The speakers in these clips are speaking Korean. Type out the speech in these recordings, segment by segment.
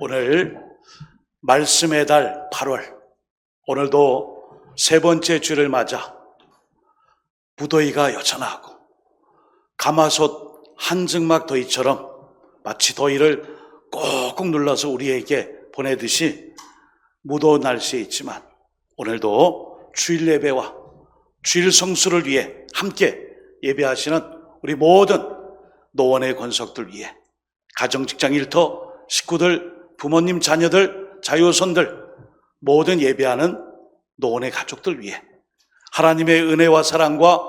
오늘 말씀의 달 8월. 오늘도 세 번째 주를 맞아 무더위가 여전하고 가마솥 한증막 더위처럼 마치 더위를 꾹꾹 눌러서 우리에게 보내듯이 무더운 날씨에 있지만 오늘도 주일 예배와 주일 성수를 위해 함께 예배하시는 우리 모든 노원의 권석들 위해 가정 직장 일터 식구들 부모님 자녀들 자유손들 모든 예배하는 노원의 가족들 위해 하나님의 은혜와 사랑과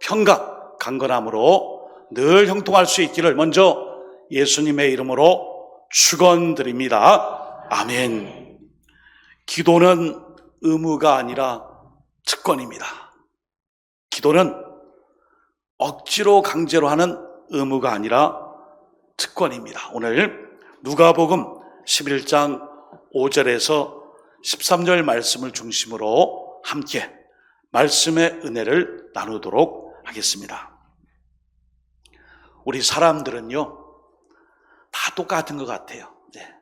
평강 강건함으로 늘 형통할 수 있기를 먼저 예수님의 이름으로 축원드립니다. 아멘. 기도는 의무가 아니라 특권입니다. 기도는 억지로 강제로 하는 의무가 아니라 특권입니다. 오늘 누가복음 11장 5절에서 13절 말씀을 중심으로 함께 말씀의 은혜를 나누도록 하겠습니다. 우리 사람들은요, 다 똑같은 것 같아요. 네.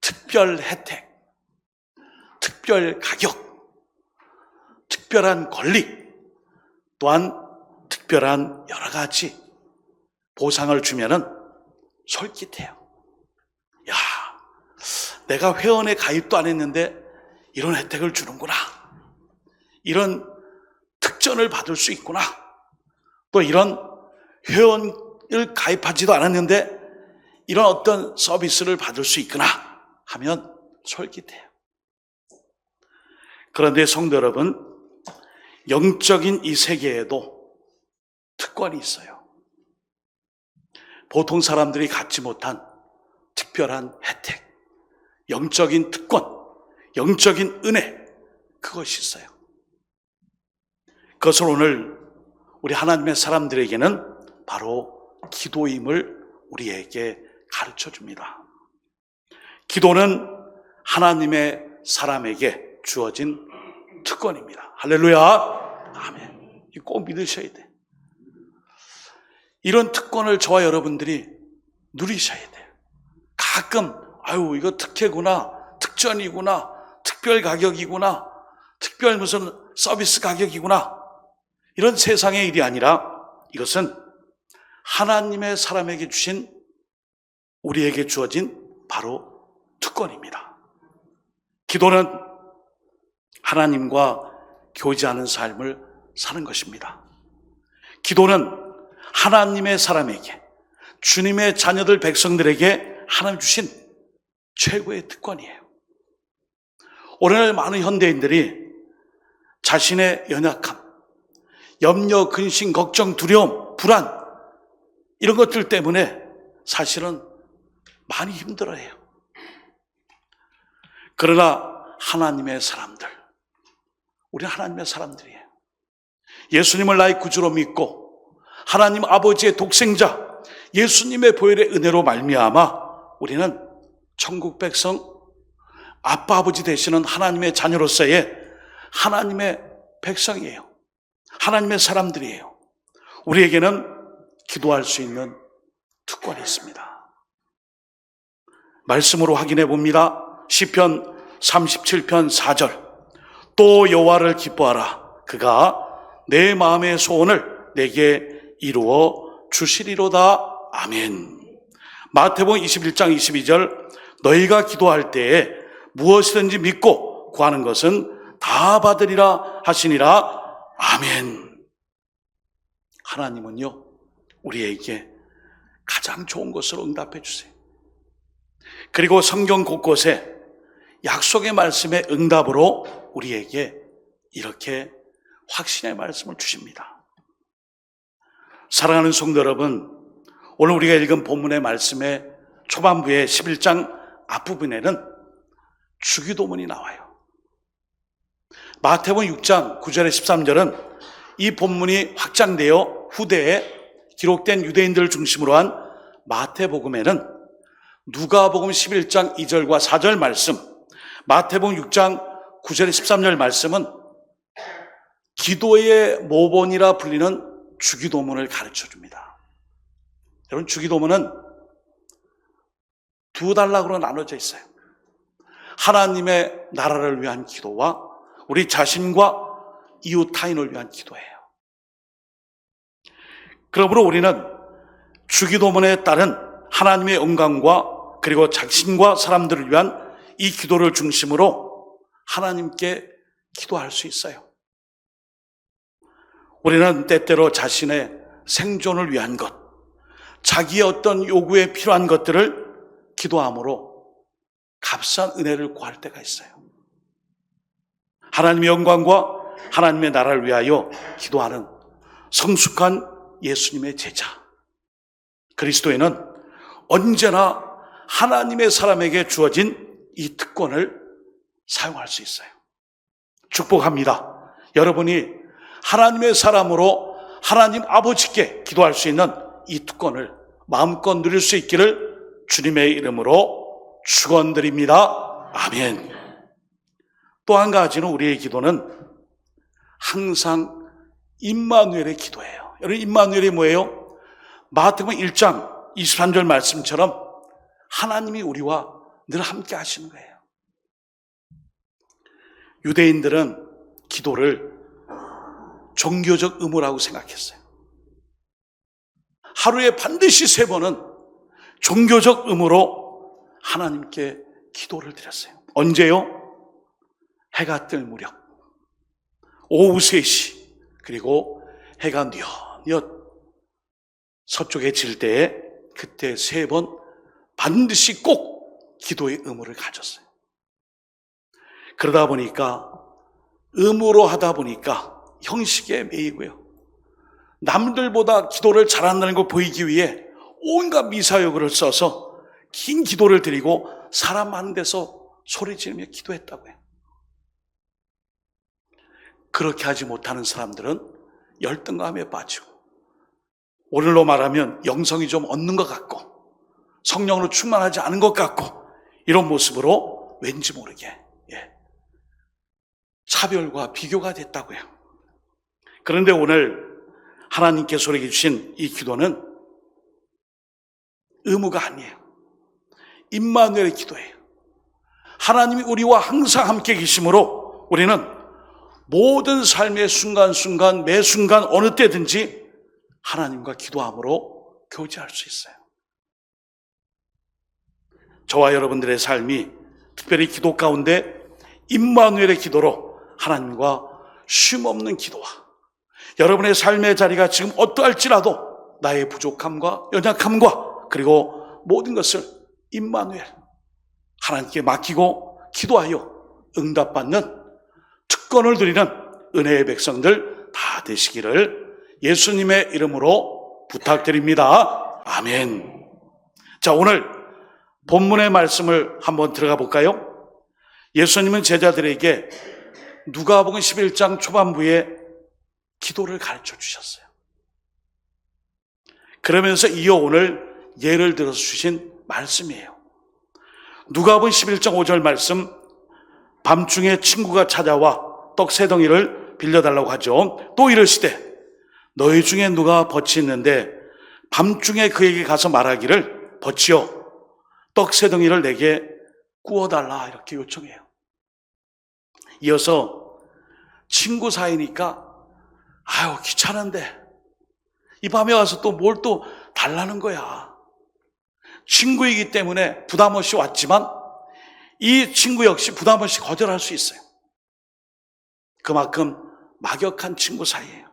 특별 혜택, 특별 가격, 특별한 권리, 또한 특별한 여러 가지 보상을 주면은 솔깃해요. 야, 내가 회원에 가입도 안 했는데 이런 혜택을 주는구나. 이런 특전을 받을 수 있구나. 또 이런 회원을 가입하지도 않았는데 이런 어떤 서비스를 받을 수 있구나 하면 솔깃해요. 그런데 성도 여러분, 영적인 이 세계에도 특권이 있어요. 보통 사람들이 갖지 못한 특별한 혜택, 영적인 특권, 영적인 은혜, 그것이 있어요. 그것을 오늘 우리 하나님의 사람들에게는 바로 기도임을 우리에게 가르쳐 줍니다. 기도는 하나님의 사람에게 주어진 특권입니다. 할렐루야. 아멘. 꼭 믿으셔야 돼. 이런 특권을 저와 여러분들이 누리셔야 돼요. 가끔, 아유, 이거 특혜구나, 특전이구나, 특별 가격이구나, 특별 무슨 서비스 가격이구나. 이런 세상의 일이 아니라 이것은 하나님의 사람에게 주신 우리에게 주어진 바로 특권입니다. 기도는 하나님과 교제하는 삶을 사는 것입니다. 기도는 하나님의 사람에게 주님의 자녀들 백성들에게 하나님 주신 최고의 특권이에요. 오늘날 많은 현대인들이 자신의 연약함, 염려, 근심, 걱정, 두려움, 불안 이런 것들 때문에 사실은 많이 힘들어해요. 그러나 하나님의 사람들, 우리 하나님의 사람들이에요. 예수님을 나의 구주로 믿고 하나님 아버지의 독생자 예수님의 보혈의 은혜로 말미암아 우리는 천국 백성 아빠 아버지 되시는 하나님의 자녀로서의 하나님의 백성이에요. 하나님의 사람들이에요. 우리에게는 기도할 수 있는 특권이 있습니다. 말씀으로 확인해 봅니다. 시편 37편 4절. 또 여호와를 기뻐하라. 그가 내 마음의 소원을 내게 이루어 주시리로다. 아멘. 마태복음 21장 22절. 너희가 기도할 때에 무엇이든지 믿고 구하는 것은 다 받으리라 하시니라. 아멘. 하나님은요, 우리에게 가장 좋은 것으로 응답해 주세요. 그리고 성경 곳곳에 약속의 말씀의 응답으로 우리에게 이렇게 확신의 말씀을 주십니다. 사랑하는 성도 여러분, 오늘 우리가 읽은 본문의 말씀의 초반부의 11장 앞부분에는 주기도문이 나와요. 마태복음 6장 9절에 13절은 이 본문이 확장되어 후대에 기록된 유대인들을 중심으로 한 마태복음에는 누가복음 11장 2절과 4절 말씀, 마태복음 6장 9절에 13절 말씀은 기도의 모본이라 불리는 주기도문을 가르쳐 줍니다. 여러분, 주기도문은 두 단락으로 나눠져 있어요. 하나님의 나라를 위한 기도와 우리 자신과 이웃 타인을 위한 기도예요. 그러므로 우리는 주기도문에 따른 하나님의 영광과 그리고 자신과 사람들을 위한 이 기도를 중심으로 하나님께 기도할 수 있어요. 우리는 때때로 자신의 생존을 위한 것, 자기의 어떤 요구에 필요한 것들을 기도함으로 값싼 은혜를 구할 때가 있어요. 하나님의 영광과 하나님의 나라를 위하여 기도하는 성숙한 예수님의 제자. 그리스도에는 언제나 하나님의 사람에게 주어진 이 특권을 사용할 수 있어요. 축복합니다. 여러분이 하나님의 사람으로 하나님 아버지께 기도할 수 있는 이 특권을 마음껏 누릴 수 있기를 주님의 이름으로 축원드립니다. 아멘. 또 한 가지는 우리의 기도는 항상 임마누엘의 기도예요. 여러분 임마누엘이 뭐예요? 마태복음 1장 23절 말씀처럼 하나님이 우리와 늘 함께 하시는 거예요. 유대인들은 기도를 종교적 의무라고 생각했어요. 하루에 반드시 세 번은 종교적 의무로 하나님께 기도를 드렸어요. 언제요? 해가 뜰 무렵, 오후 3시, 그리고 해가 뉘엿뉘엿 서쪽에 질 때에 그때 세 번 반드시 꼭 기도의 의무를 가졌어요. 그러다 보니까 의무로 하다 보니까 형식에 매이고요. 남들보다 기도를 잘한다는 걸 보이기 위해 온갖 미사여구를 써서 긴 기도를 드리고 사람 많은 데서 소리 지르며 기도했다고요. 그렇게 하지 못하는 사람들은 열등감에 빠지고 오늘로 말하면 영성이 좀 얻는 것 같고 성령으로 충만하지 않은 것 같고 이런 모습으로 왠지 모르게 예, 차별과 비교가 됐다고요. 그런데 오늘 하나님께서 우리에게 주신 이 기도는 의무가 아니에요. 임마누엘의 기도예요. 하나님이 우리와 항상 함께 계심으로 우리는 모든 삶의 순간순간 매 순간 어느 때든지 하나님과 기도함으로 교제할 수 있어요. 저와 여러분들의 삶이 특별히 기도 가운데 임마누엘의 기도로 하나님과 쉼없는 기도와 여러분의 삶의 자리가 지금 어떠할지라도 나의 부족함과 연약함과 그리고 모든 것을 임마누엘 하나님께 맡기고 기도하여 응답받는 특권을 드리는 은혜의 백성들 다 되시기를 예수님의 이름으로 부탁드립니다. 아멘. 자, 오늘 본문의 말씀을 한번 들어가 볼까요? 예수님은 제자들에게 누가복음 11장 초반부에 기도를 가르쳐 주셨어요. 그러면서 이어 오늘 예를 들어서 주신 말씀이에요. 누가복음 11장 5절 말씀 밤중에 친구가 찾아와 떡 세 덩이를 빌려달라고 하죠. 또 이러시되 너희 중에 누가 벗이 있는데 밤중에 그에게 가서 말하기를 벗이요 떡세 덩이를 내게 구워달라 이렇게 요청해요. 이어서 친구 사이니까 아유 귀찮은데 이 밤에 와서 또 뭘또 달라는 거야. 친구이기 때문에 부담 없이 왔지만 이 친구 역시 부담 없이 거절할 수 있어요. 그만큼 막역한 친구 사이예요.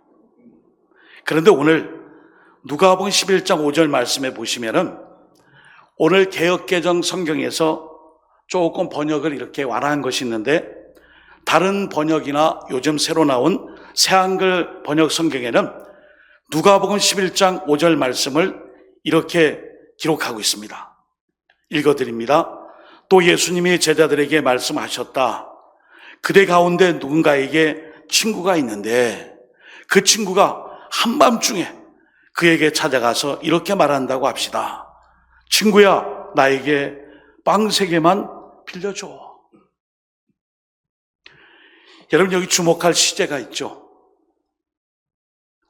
그런데 오늘 누가복음 11장 5절 말씀에 보시면은 오늘 개혁개정 성경에서 조금 번역을 이렇게 완화한 것이 있는데 다른 번역이나 요즘 새로 나온 새한글 번역 성경에는 누가복음 11장 5절 말씀을 이렇게 기록하고 있습니다. 읽어드립니다. 또 예수님이 제자들에게 말씀하셨다. 그대 가운데 누군가에게 친구가 있는데 그 친구가 한밤중에 그에게 찾아가서 이렇게 말한다고 합시다. 친구야, 나에게 빵 세 개만 빌려줘. 여러분 여기 주목할 시제가 있죠.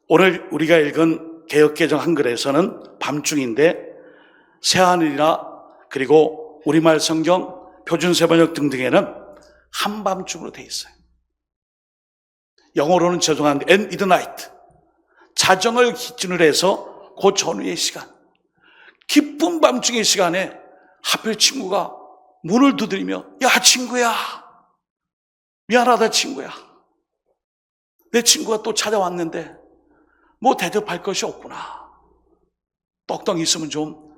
오늘 우리가 읽은 개혁개정 한글에서는 밤중인데 새하늘이나 그리고 우리말 성경, 표준세번역 등등에는 한밤중으로 돼 있어요. 영어로는 죄송한데 and midnight. 자정을 기준으로 해서 그 전후의 시간. 기쁜 밤중의 시간에 하필 친구가 문을 두드리며 야 친구야 미안하다 친구야 내 친구가 또 찾아왔는데 뭐 대접할 것이 없구나 떡덩이 있으면 좀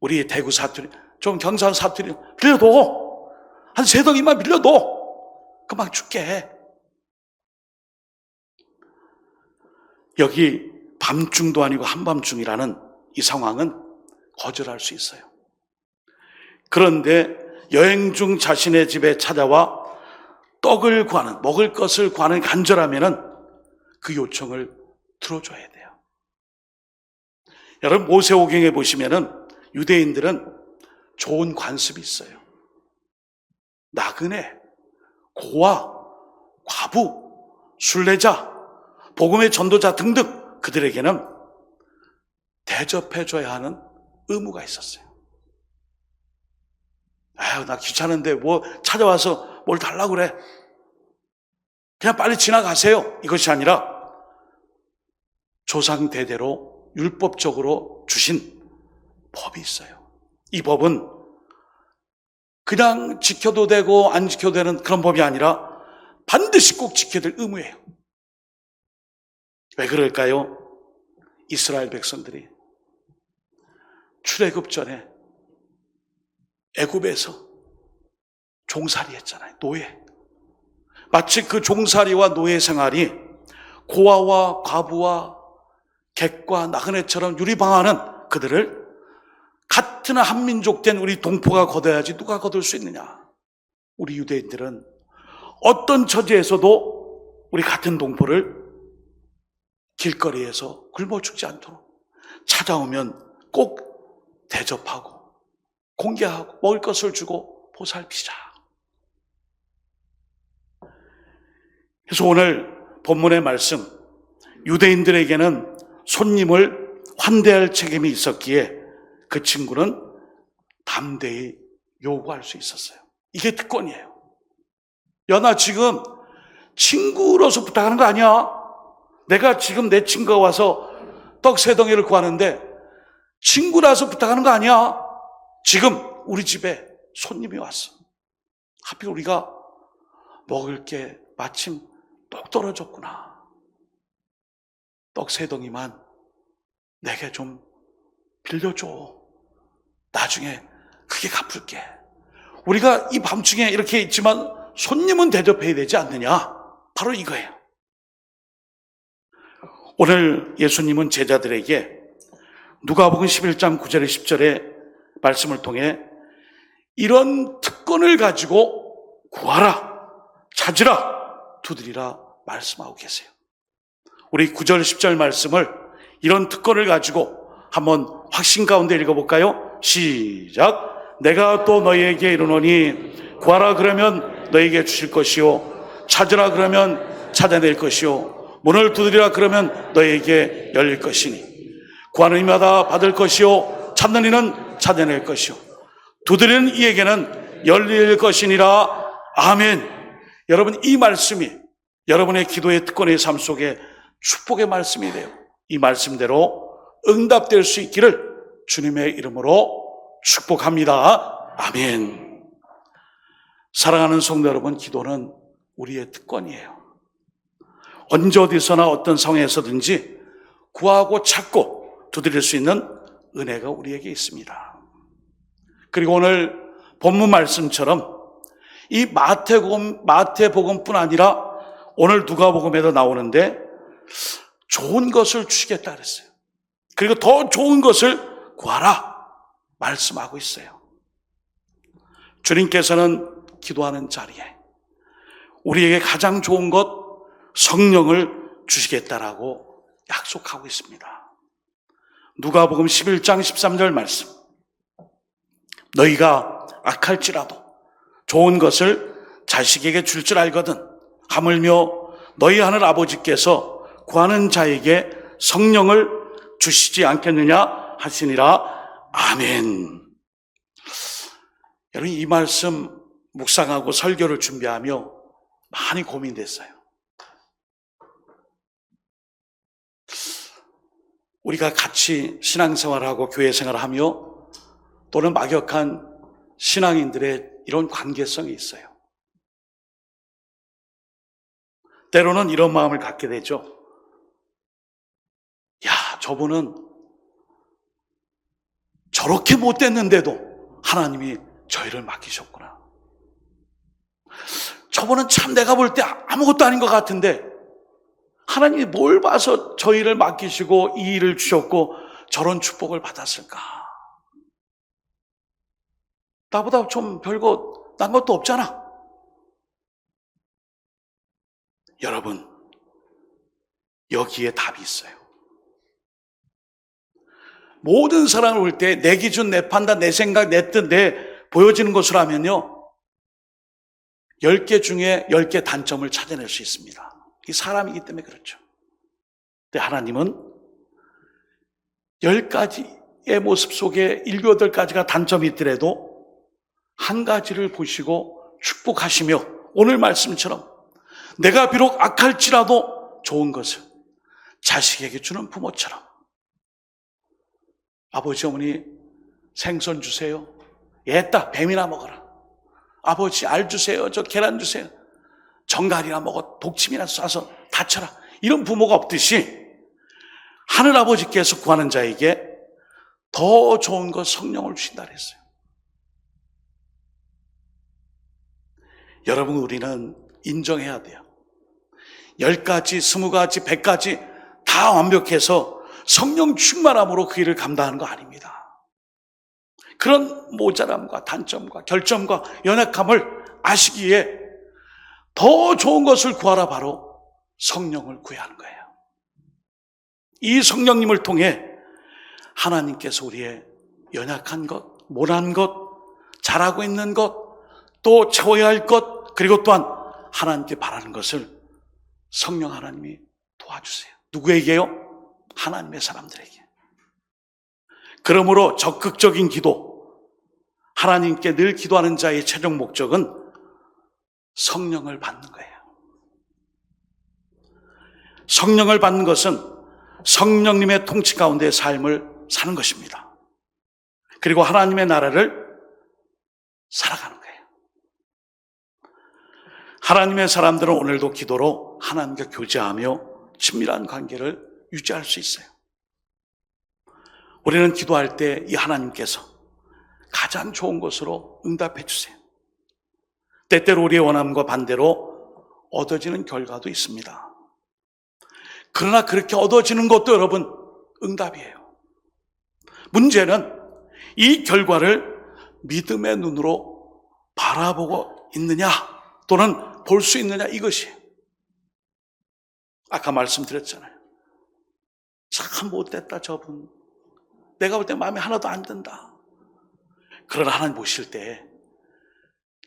우리 대구 사투리 좀 경산 사투리 빌려둬 한 세 덩이만 빌려둬 금방 줄게 여기 밤중도 아니고 한밤중이라는 이 상황은 거절할 수 있어요. 그런데 여행 중 자신의 집에 찾아와 떡을 구하는, 먹을 것을 구하는 간절하면은 그 요청을 들어줘야 돼요. 여러분, 모세오경에 보시면은 유대인들은 좋은 관습이 있어요. 나그네, 고아, 과부, 순례자, 복음의 전도자 등등 그들에게는 대접해줘야 하는 의무가 있었어요. 아유, 나 귀찮은데 뭐 찾아와서 뭘 달라고 그래. 그냥 빨리 지나가세요. 이것이 아니라 조상 대대로 율법적으로 주신 법이 있어요. 이 법은 그냥 지켜도 되고 안 지켜도 되는 그런 법이 아니라 반드시 꼭 지켜야 될 의무예요. 왜 그럴까요? 이스라엘 백성들이 출애굽 전에 애굽에서 종살이 했잖아요. 노예. 마치 그 종살이와 노예 생활이 고아와 과부와 객과 나그네처럼 유리방하는 그들을 같은 한민족 된 우리 동포가 거둬야지 누가 거둘 수 있느냐. 우리 유대인들은 어떤 처지에서도 우리 같은 동포를 길거리에서 굶어 죽지 않도록 찾아오면 꼭 대접하고 공개하고 먹을 것을 주고 보살피자. 그래서 오늘 본문의 말씀 유대인들에게는 손님을 환대할 책임이 있었기에 그 친구는 담대히 요구할 수 있었어요. 이게 특권이에요. 야, 나 지금 친구로서 부탁하는 거 아니야? 내가 지금 내 친구가 와서 떡 세 덩이를 구하는데 친구라서 부탁하는 거 아니야? 지금 우리 집에 손님이 왔어. 하필 우리가 먹을 게 마침 똑 떨어졌구나. 떡 세 덩이만 내게 좀 빌려줘. 나중에 크게 갚을게. 우리가 이 밤중에 이렇게 있지만 손님은 대접해야 되지 않느냐? 바로 이거예요. 오늘 예수님은 제자들에게 누가복음 11장 9절에 10절에 말씀을 통해 이런 특권을 가지고 구하라, 찾으라, 두드리라 말씀하고 계세요. 우리 9절, 10절 말씀을 이런 특권을 가지고 한번 확신 가운데 읽어볼까요? 시작. 내가 또 너희에게 이르노니 구하라 그러면 너희에게 주실 것이요 찾으라 그러면 찾아낼 것이요 문을 두드리라 그러면 너희에게 열릴 것이니. 구하는 이마다 받을 것이요 찾는 이는 찾아낼 것이요 두드리는 이에게는 열릴 것이니라. 아멘. 여러분 이 말씀이 여러분의 기도의 특권의 삶 속에 축복의 말씀이 돼요. 이 말씀대로 응답될 수 있기를 주님의 이름으로 축복합니다 아멘 사랑하는 성도 여러분 기도는 우리의 특권이에요 언제 어디서나 어떤 상황에서든지 구하고 찾고 두드릴 수 있는 은혜가 우리에게 있습니다. 그리고 오늘 본문 말씀처럼 이 마태복음, 마태복음뿐 아니라 오늘 누가복음에도 나오는데 좋은 것을 주시겠다 그랬어요. 그리고 더 좋은 것을 구하라 말씀하고 있어요. 주님께서는 기도하는 자리에 우리에게 가장 좋은 것 성령을 주시겠다라고 약속하고 있습니다. 누가복음 11장 13절 말씀. 너희가 악할지라도 좋은 것을 자식에게 줄 줄 알거든. 하물며 너희 하늘 아버지께서 구하는 자에게 성령을 주시지 않겠느냐 하시니라. 아멘. 여러분 이 말씀 묵상하고 설교를 준비하며 많이 고민됐어요. 우리가 같이 신앙생활하고 교회 생활하며 또는 막역한 신앙인들의 이런 관계성이 있어요. 때로는 이런 마음을 갖게 되죠. 야, 저분은 저렇게 못됐는데도 하나님이 저희를 맡기셨구나. 저분은 참 내가 볼 때 아무것도 아닌 것 같은데 하나님이 뭘 봐서 저희를 맡기시고 이 일을 주셨고 저런 축복을 받았을까? 나보다 좀 별거 난 것도 없잖아. 여러분, 여기에 답이 있어요. 모든 사람을 볼 때 내 기준, 내 판단, 내 생각, 내 뜻, 내 보여지는 것으로 하면요. 10개 중에 10개 단점을 찾아낼 수 있습니다. 이 사람이기 때문에 그렇죠. 근데 하나님은 10가지의 모습 속에 7, 8가지가 단점이 있더라도 한 가지를 보시고 축복하시며 오늘 말씀처럼 내가 비록 악할지라도 좋은 것을 자식에게 주는 부모처럼 아버지 어머니 생선 주세요. 얘다 뱀이나 먹어라. 아버지 알 주세요. 저 계란 주세요. 정갈이나 먹어 독침이나 쏴서 다쳐라. 이런 부모가 없듯이 하늘 아버지께서 구하는 자에게 더 좋은 것 성령을 주신다 그랬어요. 여러분 우리는 인정해야 돼요. 열 가지, 스무 가지, 백 가지 다 완벽해서 성령 충만함으로 그 일을 감당하는 거 아닙니다. 그런 모자람과 단점과 결점과 연약함을 아시기에 더 좋은 것을 구하라 바로 성령을 구해야 하는 거예요. 이 성령님을 통해 하나님께서 우리의 연약한 것, 못한 것, 잘하고 있는 것, 또 채워야 할 것, 그리고 또한 하나님께 바라는 것을 성령 하나님이 도와주세요. 누구에게요? 하나님의 사람들에게. 그러므로 적극적인 기도, 하나님께 늘 기도하는 자의 최종 목적은 성령을 받는 거예요. 성령을 받는 것은 성령님의 통치 가운데 삶을 사는 것입니다. 그리고 하나님의 나라를 살아가는 거예요. 하나님의 사람들은 오늘도 기도로 하나님과 교제하며 친밀한 관계를 유지할 수 있어요. 우리는 기도할 때 이 하나님께서 가장 좋은 것으로 응답해 주세요. 때때로 우리의 원함과 반대로 얻어지는 결과도 있습니다. 그러나 그렇게 얻어지는 것도 여러분 응답이에요. 문제는 이 결과를 믿음의 눈으로 바라보고 있느냐 또는 볼 수 있느냐 이것이 아까 말씀드렸잖아요. 참 못됐다 저분. 내가 볼 때 마음에 하나도 안 든다. 그러나 하나님 보실 때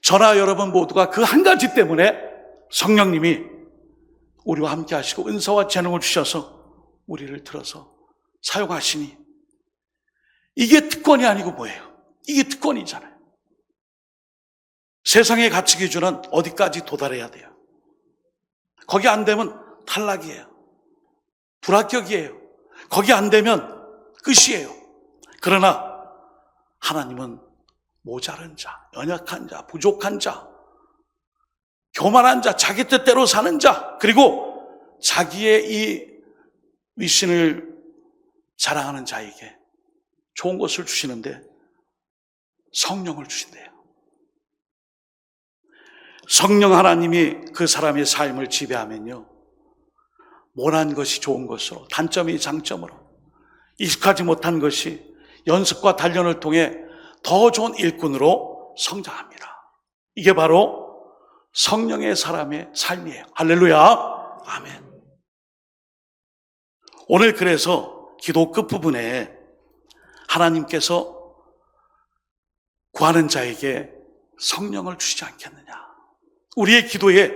저나 여러분 모두가 그 한 가지 때문에 성령님이 우리와 함께 하시고 은사와 재능을 주셔서 우리를 들어서 사용하시니 이게 특권이 아니고 뭐예요? 이게 특권이잖아요. 세상의 가치 기준은 어디까지 도달해야 돼요? 거기 안 되면 탈락이에요. 불합격이에요. 거기 안 되면 끝이에요. 그러나 하나님은 모자른 자, 연약한 자, 부족한 자, 교만한 자, 자기 뜻대로 사는 자, 그리고 자기의 이 위신을 자랑하는 자에게 좋은 것을 주시는데 성령을 주신대요. 성령 하나님이 그 사람의 삶을 지배하면요. 못한 것이 좋은 것으로, 단점이 장점으로, 익숙하지 못한 것이 연습과 단련을 통해 더 좋은 일꾼으로 성장합니다. 이게 바로 성령의 사람의 삶이에요. 할렐루야. 아멘. 오늘 그래서 기도 끝부분에 하나님께서 구하는 자에게 성령을 주시지 않겠느냐. 우리의 기도의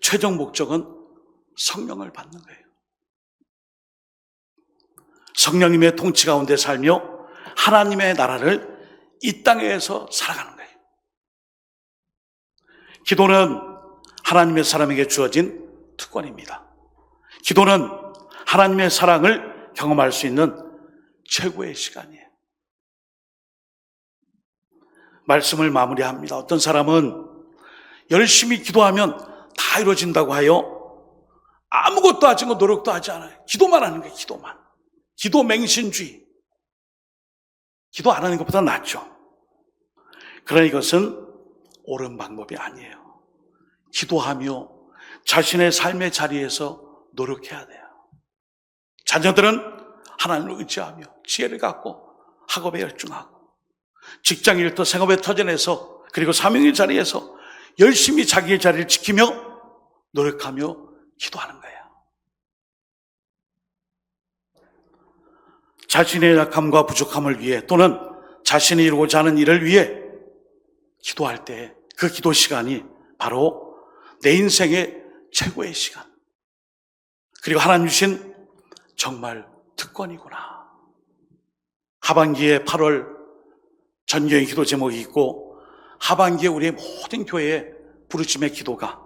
최종 목적은 성령을 받는 거예요. 성령님의 통치 가운데 살며 하나님의 나라를 이 땅에서 살아가는 거예요. 기도는 하나님의 사람에게 주어진 특권입니다. 기도는 하나님의 사랑을 경험할 수 있는 최고의 시간이에요. 말씀을 마무리합니다. 어떤 사람은 열심히 기도하면 다 이루어진다고 하여 아무것도 하지 않고 노력도 하지 않아요. 기도만 하는 거예요, 기도만. 기도 맹신주의. 기도 안 하는 것보다 낫죠. 그러나 이것은 옳은 방법이 아니에요. 기도하며 자신의 삶의 자리에서 노력해야 돼요. 자녀들은 하나님을 의지하며 지혜를 갖고 학업에 열중하고 직장일도 생업에 터전에서 그리고 사명의 자리에서 열심히 자기의 자리를 지키며 노력하며 기도하는 거예요. 자신의 약함과 부족함을 위해 또는 자신이 이루고자 하는 일을 위해 기도할 때 그 기도 시간이 바로 내 인생의 최고의 시간. 그리고 하나님 주신 정말 특권이구나. 하반기에 8월 전교의 기도 제목이 있고 하반기에 우리의 모든 교회의 부르심의 기도가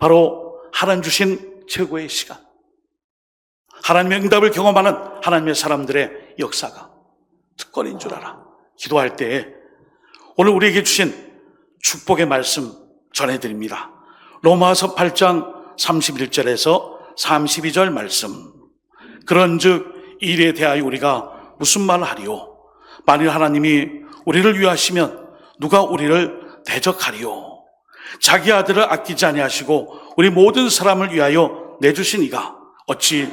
바로 하나님 주신 최고의 시간. 하나님의 응답을 경험하는 하나님의 사람들의 역사가 특권인 줄 알아. 기도할 때 오늘 우리에게 주신 축복의 말씀 전해드립니다. 로마서 8장 31절에서 32절 말씀. 그런 즉, 일에 대하여 우리가 무슨 말을 하리요? 만일 하나님이 우리를 위하시면 누가 우리를 대적하리요? 자기 아들을 아끼지 아니하시고 우리 모든 사람을 위하여 내주신 이가 어찌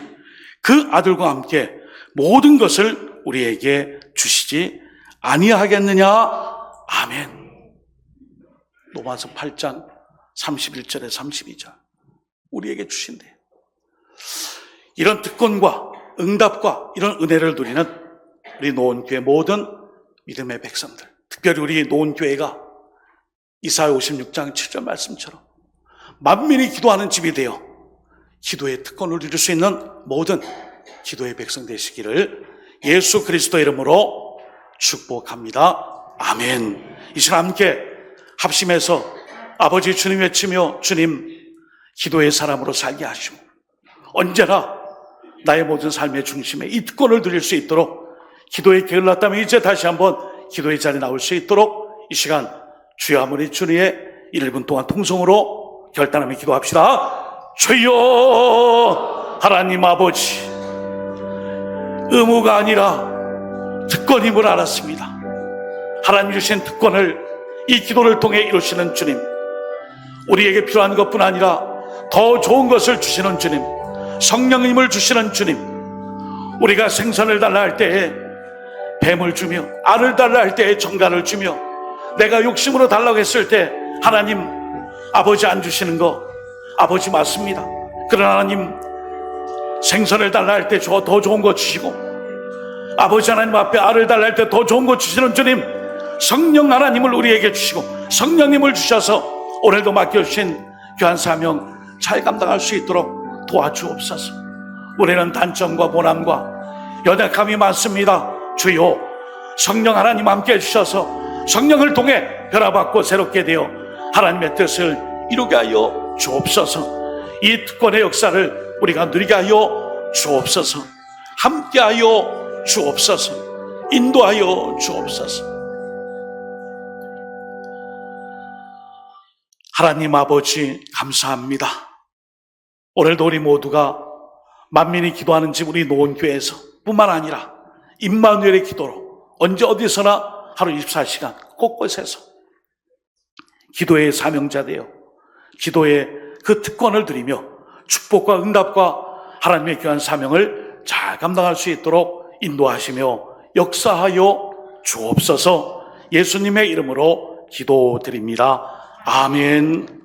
그 아들과 함께 모든 것을 우리에게 주시지 아니하겠느냐? 아멘. 로마서 8장 31절에 32절. 우리에게 주신대. 이런 특권과 응답과 이런 은혜를 누리는 우리 노원교회 모든 믿음의 백성들. 특별히 우리 노원교회가 이사야 56장 7절 말씀처럼 만민이 기도하는 집이 되어 기도의 특권을 누릴 수 있는 모든 기도의 백성 되시기를 예수 그리스도 이름으로 축복합니다. 아멘. 이 시간 함께 합심해서 아버지 주님 외치며 주님 기도의 사람으로 살게 하시고 언제나 나의 모든 삶의 중심에 이 특권을 누릴 수 있도록 기도에 게을렀다면 이제 다시 한번 기도의 자리에 나올 수 있도록 이 시간 주여 아무리 주님의 1분 동안 통성으로 결단하며 기도합시다. 주여 하나님 아버지 의무가 아니라 특권임을 알았습니다. 하나님 주신 특권을 이 기도를 통해 이루시는 주님 우리에게 필요한 것뿐 아니라 더 좋은 것을 주시는 주님 성령님을 주시는 주님 우리가 생선을 달라 할 때에 뱀을 주며 알을 달라 할 때에 정갈을 주며 내가 욕심으로 달라고 했을 때 하나님 아버지 안 주시는 거 아버지 맞습니다. 그러나 하나님 생선을 달라 할때더 좋은 거 주시고 아버지 하나님 앞에 알을 달라 할 때 더 좋은 거 주시는 주님 성령 하나님을 우리에게 주시고 성령님을 주셔서 오늘도 맡겨주신 귀한 사명 잘 감당할 수 있도록 도와주옵소서. 우리는 단점과 보람과 연약함이 많습니다. 주여 성령 하나님 함께 해주셔서 성령을 통해 변화받고 새롭게 되어 하나님의 뜻을 이루게 하여 주옵소서. 이 특권의 역사를 우리가 누리게 하여 주옵소서. 함께 하여 주옵소서. 인도하여 주옵소서. 하나님 아버지 감사합니다. 오늘도 우리 모두가 만민이 기도하는 집 우리 노원교회에서 뿐만 아니라 임마누엘의 기도로 언제 어디서나 하루 24시간 곳곳에서 기도의 사명자 되어 기도의 그 특권을 드리며 축복과 응답과 하나님의 귀한 사명을 잘 감당할 수 있도록 인도하시며 역사하여 주옵소서 예수님의 이름으로 기도드립니다. 아멘.